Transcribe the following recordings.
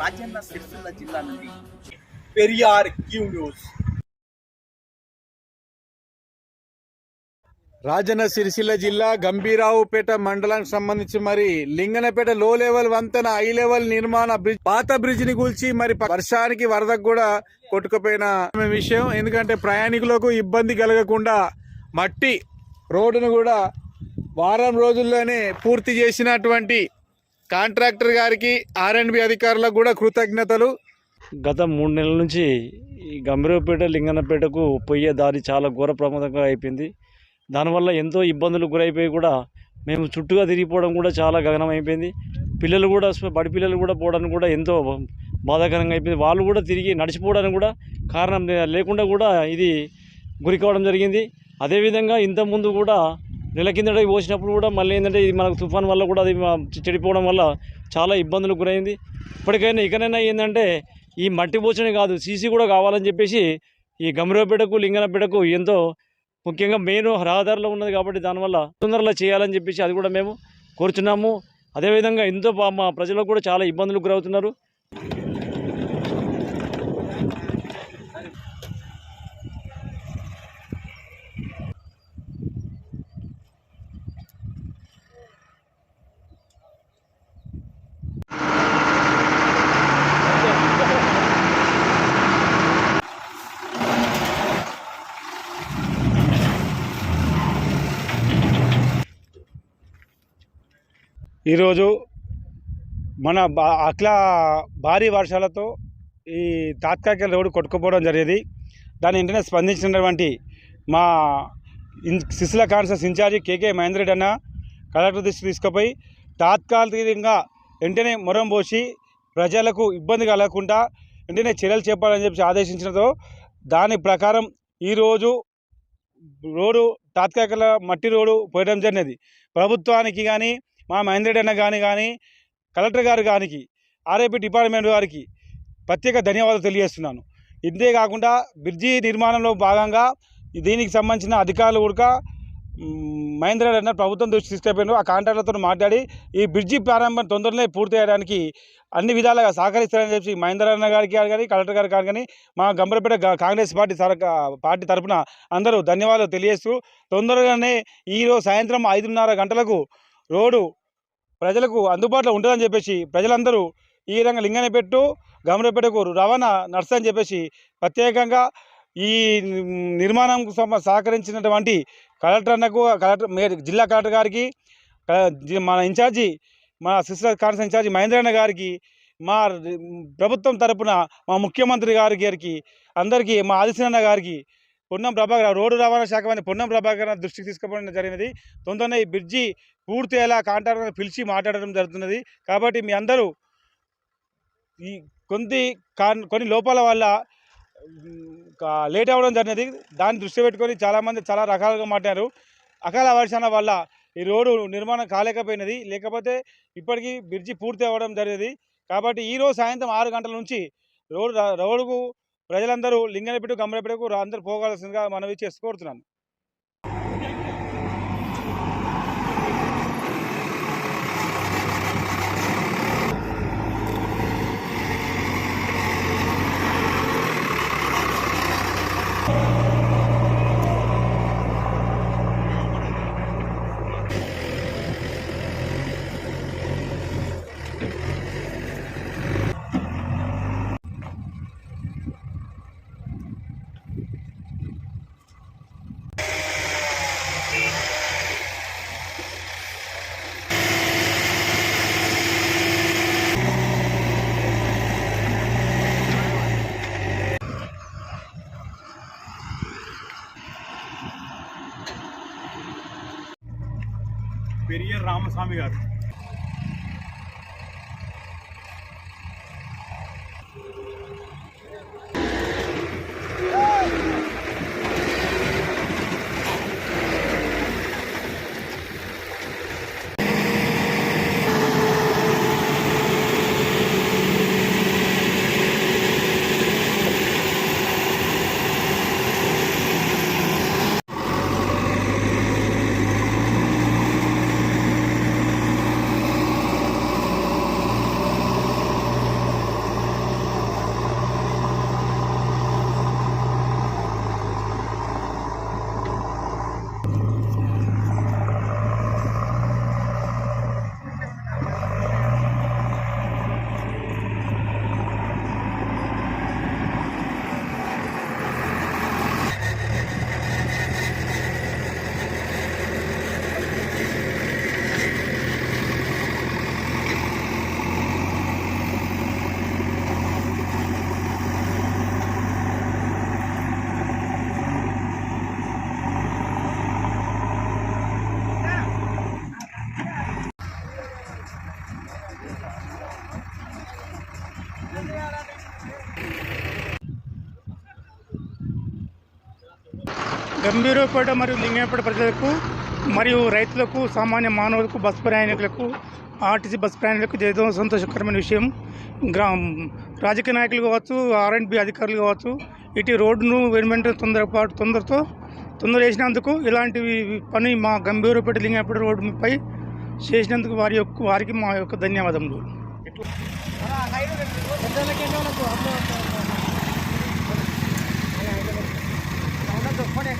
రాజన్న సిరిసిల్ల జిల్లా నుండి Periyar Q news. Rajanna Sircilla జిల్లా గంభీరావుపేట మండలానికి సంబంధించి మరి లింగనపేట లో లెవెల్ వంతెన హై లెవెల్ నిర్మాణ బ్రిడ్జ్ పాత బ్రిడ్జ్ని కూల్చి మరి వర్షానికి వరదకు కూడా కొట్టుకుపోయిన విషయం. ఎందుకంటే ప్రయాణికులకు ఇబ్బంది కలగకుండా మట్టి రోడ్డును కూడా వారం రోజుల్లోనే పూర్తి చేసినటువంటి కాంట్రాక్టర్ గారికి ఆర్ అండ్ బి అధికారులకు కూడా కృతజ్ఞతలు. గత మూడు నెలల నుంచి ఈ గంభీరపేట లింగనపేటకు పోయే దారి చాలా ఘోర ప్రమాదంగా అయిపోయింది. దానివల్ల ఎంతో ఇబ్బందులు గురైపోయి కూడా మేము చుట్టుగా తిరిగిపోవడం కూడా చాలా గగనం అయిపోయింది. పిల్లలు కూడా బడి పిల్లలు కూడా పోవడానికి కూడా ఎంతో బాధాకరంగా అయిపోయింది. వాళ్ళు కూడా తిరిగి నడిచిపోవడానికి కూడా కారణం లేకుండా కూడా ఇది గురి కావడం జరిగింది. అదేవిధంగా ఇంతకుముందు కూడా నెల కిందట పోసినప్పుడు కూడా మళ్ళీ ఏంటంటే ఇది మనకు తుఫాన్ వల్ల కూడా అది చెడిపోవడం వల్ల చాలా ఇబ్బందులకు గురైంది. ఇప్పటికైనా ఇకనైనా ఏంటంటే ఈ మట్టి పోచనే కాదు సీసీ కూడా కావాలని చెప్పేసి ఈ గమరపేటకు లింగనపేటకు ఎంతో ముఖ్యంగా మెయిన్ రహదారిలో ఉన్నది కాబట్టి దానివల్ల తొందరలో చేయాలని చెప్పేసి అది కూడా మేము కోరుచున్నాము. అదేవిధంగా ఎంతో మా ప్రజలకు కూడా చాలా ఇబ్బందులకు గురవుతున్నారు. ఈరోజు మన బా అట్లా భారీ వర్షాలతో ఈ తాత్కాలిక రోడ్డు కొట్టుకుపోవడం జరిగేది. దాని వెంటనే స్పందించినటువంటి మా శిశుల కాన్సెస్ ఇన్ఛార్జి కేకే మహేంద్రెడ్డి అన్న కలెక్టర్ దృష్టి తీసుకుపోయి తాత్కాలికంగా వెంటనే మొరం పోసి ప్రజలకు ఇబ్బంది కలగకుండా వెంటనే చర్యలు చెప్పాలని చెప్పి ఆదేశించడంతో దాని ప్రకారం ఈరోజు రోడ్డు తాత్కాలిక మట్టి రోడ్డు పోయడం జరిగినది. ప్రభుత్వానికి కానీ మా మహేందర్ అన్న కానీ కానీ కలెక్టర్ గారు కానీ ఆర్ఐపి డిపార్ట్మెంట్ గారికి ప్రత్యేక ధన్యవాదాలు తెలియజేస్తున్నాను. ఇంతే కాకుండా బ్రిడ్జి నిర్మాణంలో భాగంగా దీనికి సంబంధించిన అధికారులు కూడా మహేంద్ర అన్న ప్రభుత్వం దృష్టి తీసుకెళ్ళిపోయారు ఆ కాంట్రాక్టర్తో మాట్లాడి ఈ బ్రిడ్జి ప్రారంభం తొందరనే పూర్తి చేయడానికి అన్ని విధాలుగా సహకరిస్తారని చెప్పి మహేంద్ర అన్న గారికి కానీ కలెక్టర్ గారికి కానీ మా గంబరపేట కాంగ్రెస్ పార్టీ సర- పార్టీ తరపున అందరూ ధన్యవాదాలు తెలియజేస్తూ తొందరగానే ఈరోజు సాయంత్రం ఐదున్నర గంటలకు రోడ్డు ప్రజలకు అందుబాటులో ఉంటుందని చెప్పేసి ప్రజలందరూ ఈ విధంగా లింగనపెట్టు గమనపెట్టకు రవాణా నడుస్తుందని చెప్పేసి ప్రత్యేకంగా ఈ నిర్మాణం సహకరించినటువంటి కలెక్టర్ అన్నకు కలెక్టర్ జిల్లా కలెక్టర్ గారికి మన ఇన్ఛార్జి మా సిస్టర్ కాన్సర్ ఇన్ఛార్జి మహేంద్ర అన్న గారికి మా ప్రభుత్వం తరపున మా ముఖ్యమంత్రి గారి గారికి అందరికీ మా ఆదిశనన్న గారికి పొన్నం ప్రభాకర్ రోడ్డు రవాణా శాఖ మంత్రి పొన్నం ప్రభాకర్ దృష్టికి తీసుకుపోవడం జరిగినది. తొందరనే ఈ బ్రిడ్జి పూర్తి అయ్యేలా కాంట్రాక్టర్ని పిలిచి మాట్లాడడం జరుగుతున్నది. కాబట్టి మీ అందరూ ఈ కొన్ని కొన్ని లోపాల వల్ల లేట్ అవ్వడం జరిగినది. దాన్ని దృష్టి పెట్టుకొని చాలామంది చాలా రకాలుగా మాట్లాడారు. అకాల వర్షాల వల్ల ఈ రోడ్డు నిర్మాణం కాలేకపోయినది. లేకపోతే ఇప్పటికీ బ్రిడ్జి పూర్తి అవ్వడం జరిగేది కాబట్టి ఈరోజు సాయంత్రం ఆరు గంటల నుంచి రోడ్డు రోడ్డుకు ప్రజలందరూ లింగనపేట గమ్మనపేటకు అందరూ పోగాల్సిందిగా మనవి చేసుకోరుతున్నాను రామస్వామి గారు. గంభీరపేట మరియు లింగంపేట ప్రజలకు మరియు రైతులకు సామాన్య మానవులకు బస్ ప్రయాణికులకు ఆర్టీసీ బస్ ప్రయాణికులకు ఏదో సంతోషకరమైన విషయం. గ్రా రాజకీయ నాయకులు కావచ్చు ఆర్ అండ్ బి అధికారులు కావచ్చు ఇటు రోడ్డును వెనువెంట తొందరపాటు తొందరతో తొందర చేసినందుకు ఇలాంటి పని మా గంభీరపేట లింగంపేట రోడ్డుపై చేసినందుకు వారి యొక్క వారికి మా యొక్క ధన్యవాదములు. તો પડે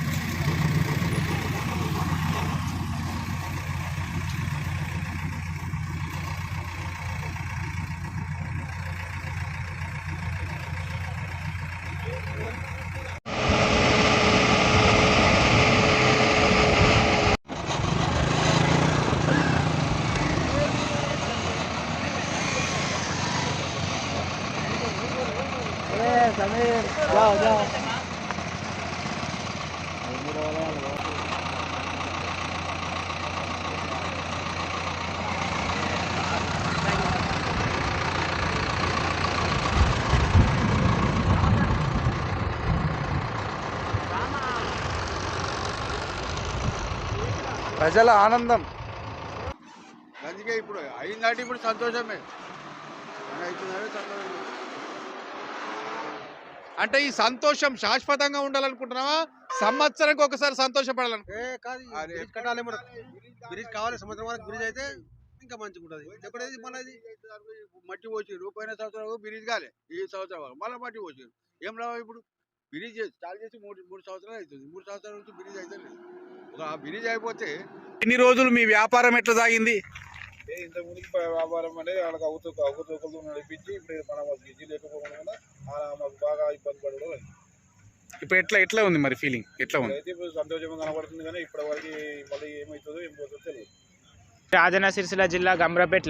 તમે જાઓ જાઓ. ప్రజల ఆనందం. అందుకే ఇప్పుడు అయిందంటే ఇప్పుడు సంతోషమే. సంతోషమే. అంటే ఈ సంతోషం శాశ్వతంగా ఉండాలనుకుంటున్నావా? సంవత్సరానికి ఒకసారి సంతోషపడాలను ఏ కాదు అరే, బ్రిడ్జ్ కావాలి సముద్రం వరకు బ్రిడ్జ్ అయితే ఇంకా మంచిగా ఉంటుంది. ఎప్పుడైతే మనది మట్టి పోసిరు పోయిన సంవత్సరం బ్రిడ్జ్ కాలే ఈ సంవత్సరం వరకు మళ్ళీ మట్టి పోసిరు ఏం రావు ఇప్పుడు? బ్రిడ్జ్ స్టార్ట్ చేసి మూడు మూడు సంవత్సరాలు అవుతుంది. మూడు సంవత్సరాల నుంచి బ్రిడ్జ్ అయితే లేదు ఒక బ్రిడ్జ్ అయిపోతే ఇన్ని రోజులు మీ వ్యాపారం ఎట్లా సాగింది? ఇంత ముందుకు వ్యాపారం అనేది వాళ్ళకి అవుతూ అవుతూకలతో నడిపించి ఇప్పుడు మనం బిజీ లేకపోవడం వల్ల మాకు బాగా ఇబ్బంది పడడం. ఇప్పుడు ఎట్లా ఎట్లా ఉంది మరి ఫీలింగ్ ఎట్లా ఉంది? అయితే ఇప్పుడు సంతోషంగా కనబడుతుంది కానీ ఇప్పటి వరకు మళ్ళీ ఏమవుతుందో ఏం పోతుందో తెలియదు. రాజన్న సిరిసిల్ల జిల్లా గంభీరపేట.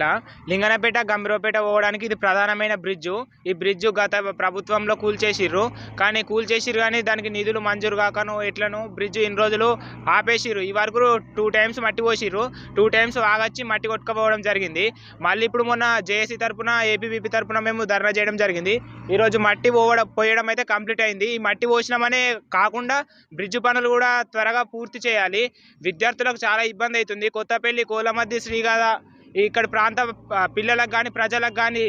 లింగనపేట గంబ్రపేట పోవడానికి ఇది ప్రధానమైన బ్రిడ్జు. ఈ బ్రిడ్జు గత ప్రభుత్వంలో కూల్చేసిర్రు. కానీ కూల్చేసిర్రు కానీ దానికి నిధులు మంజూరు కాకను ఎట్లను బ్రిడ్జు ఇన్ని రోజులు ఆపేసిర్రు. ఈ వరకు టూ టైమ్స్ మట్టి పోసిర్రు. టూ టైమ్స్ ఆగచ్చి మట్టి కొట్టుకుపోవడం జరిగింది. మళ్ళీ ఇప్పుడు మొన్న జేఏసీ తరపున ఏపీబీపీ తరపున మేము ధర్నా చేయడం జరిగింది. ఈరోజు మట్టి పోవడం పోయడం అయితే కంప్లీట్ అయింది. ఈ మట్టి పోసినామనే కాకుండా బ్రిడ్జ్ పనులు కూడా త్వరగా పూర్తి చేయాలి. విద్యార్థులకు చాలా ఇబ్బంది అవుతుంది. కొత్తపల్లి కోలమద్ది శ్రీగాధ ఇక్కడ ప్రాంత పిల్లలకు కానీ ప్రజలకు కానీ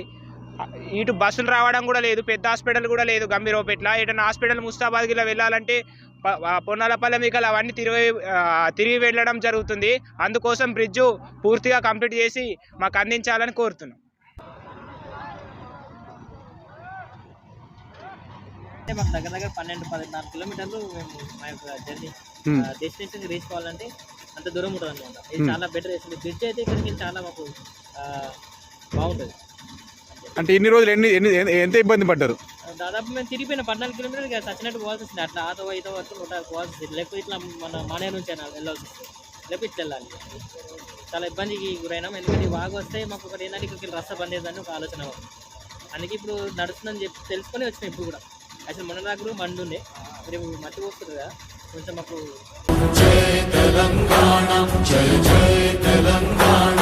ఇటు బస్సులు రావడం కూడా లేదు. పెద్ద హాస్పిటల్ కూడా లేదు గంభీరపేటలో ఏదైనా హాస్పిటల్ ముస్తాబాద్ ఇలా వెళ్ళాలంటే పొన్నాలపల్లె మీకలు అవన్నీ తిరిగి తిరిగి వెళ్ళడం జరుగుతుంది. అందుకోసం బ్రిడ్జు పూర్తిగా కంప్లీట్ చేసి మాకు అందించాలని కోరుతున్నాం. అంటే మాకు దగ్గర దగ్గర పన్నెండు పద్నాలుగు కిలోమీటర్లు మేము మా యొక్క జర్నీ. డెస్టినేషన్ రీచ్ కావాలంటే అంత దూరం ఉంటుంది అనమాట. ఇది Hmm. చాలా బెటర్ చేస్తుంది. బ్రిడ్జ్ అయితే ఇక్కడికి చాలా మాకు బాగుంటుంది. అంటే ఇన్ని రోజులు ఎన్ని ఎన్ని ఎంత ఇబ్బంది పడ్డారు? దాదాపు మేము తిరిగిపోయిన పద్నాలుగు కిలోమీటర్లు ఇక సచ్చినట్టు పోవాల్సి వస్తుంది. అట్లా ఆతో ఇతో వరకు నూట పోవాల్సి వస్తుంది. లేకపోతే ఇట్లా మన మానే నుంచి అయినా వెళ్ళాల్సి వస్తుంది. లేకపోతే ఇట్లా వెళ్ళాలి. చాలా ఇబ్బందికి గురైనాం. ఎందుకంటే వాగు వస్తే మాకు ఒకటి ఏంటంటే ఇక్కడికి రస్తా బంద్ ఒక ఆలోచన. అందుకే ఇప్పుడు నడుస్తుందని చెప్పి తెలుసుకొని వచ్చినాం ఇప్పుడు కూడా. అసలు మొన్న దాకా కూడా మండు ఉండే రేపు మట్టి పోస్తుంది కదా కొంచెం మాకు తెలంగాణ జై జై తెలంగాణ.